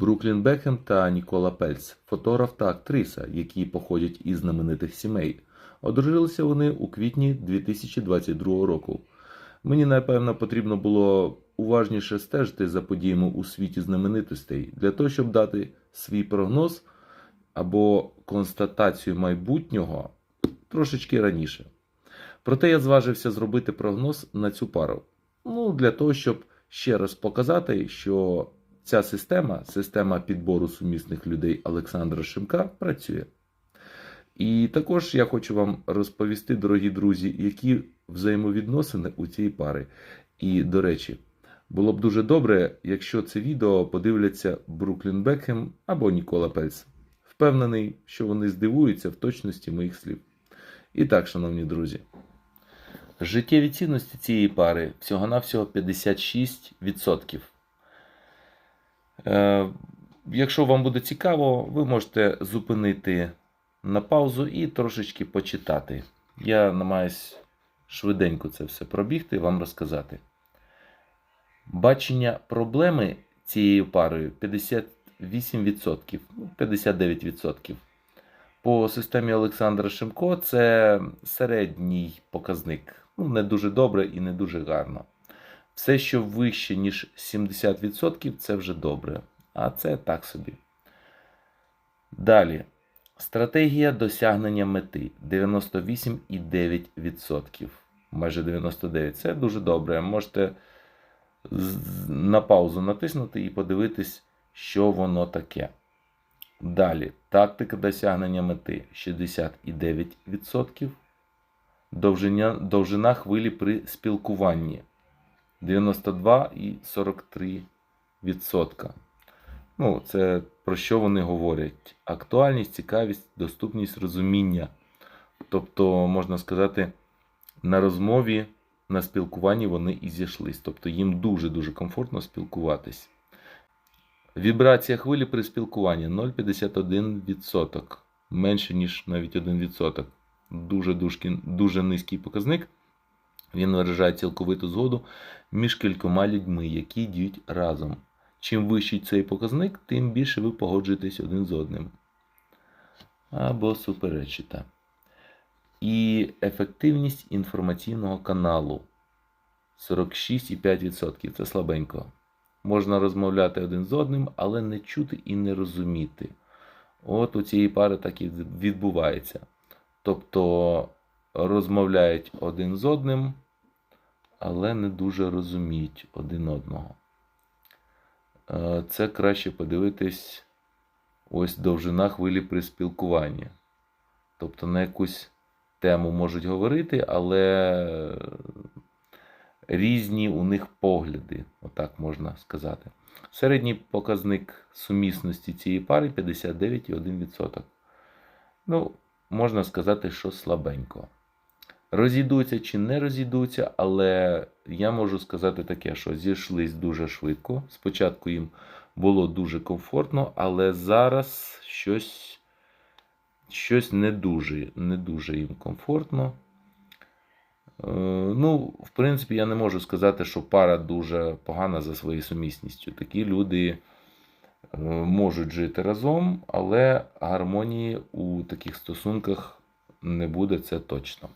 Бруклін Бекхем та Нікола Пельц, фотограф та актриса, які походять із знаменитих сімей. Одружилися вони у квітні 2022 року. Мені, напевно, потрібно було уважніше стежити за подіями у світі знаменитостей для того, щоб дати свій прогноз або констатацію майбутнього трошечки раніше. Проте я зважився зробити прогноз на цю пару. Ну, для того, щоб ще раз показати, що ця система, система підбору сумісних людей Олександра Шимка, працює. І також я хочу вам розповісти, дорогі друзі, які взаємовідносини у цій пари. І, до речі, було б дуже добре, якщо це відео подивляться Бруклін Бекхем або Нікола Пельц. Впевнений, що вони здивуються в точності моїх слів. І так, шановні друзі, життєві цінності цієї пари всього-навсього 56%. Е, якщо вам буде цікаво, ви можете зупинити на паузу і трошечки почитати. Я намагаюсь швиденько це все пробігти і вам розказати. Бачення проблеми цією парою 58%, ну, 59%. По системі Олександра Шимко це середній показник. Ну, не дуже добре і не дуже гарно. Все, що вище, ніж 70%, це вже добре. А це так собі. Далі. Стратегія досягнення мети 98,9%. Майже 99%. Це дуже добре. Можете на паузу натиснути і подивитись, що воно таке. Далі. Тактика досягнення мети 69%. Довжина, довжина хвилі при спілкуванні 92,43%. Ну, це про що вони говорять? Актуальність, цікавість, доступність, розуміння. Тобто, можна сказати, на розмові, на спілкуванні вони і зійшлись. Тобто їм дуже-дуже комфортно спілкуватись. Вібрація хвилі при спілкуванні 0,51%. Менше, ніж навіть 1%. Дуже, дуже, низький показник. Він виражає цілковиту згоду між кількома людьми, які діють разом. Чим вищий цей показник, тим більше ви погоджуєтесь один з одним. Або суперечите. І ефективність інформаційного каналу 46,5%. Це слабенько. Можна розмовляти один з одним, але не чути і не розуміти. От у цієї пари так і відбувається. Тобто розмовляють один з одним, але не дуже розуміють один одного. Е, Це краще подивитись ось довжина хвилі при спілкуванні. Тобто на якусь тему можуть говорити, але різні у них погляди, отак можна сказати. Середній показник сумісності цієї пари 59,1%. Ну, можна сказати, що слабенько. Розійдуться чи не розійдуться, але я можу сказати таке, що зійшлись дуже швидко. Спочатку їм було дуже комфортно, але зараз щось, щось не дуже, не дуже їм комфортно. Е, Ну, в принципі, я не можу сказати, що пара дуже погана за своєю сумісністю. Такі люди е, можуть жити разом, але гармонії у таких стосунках не буде, це точно.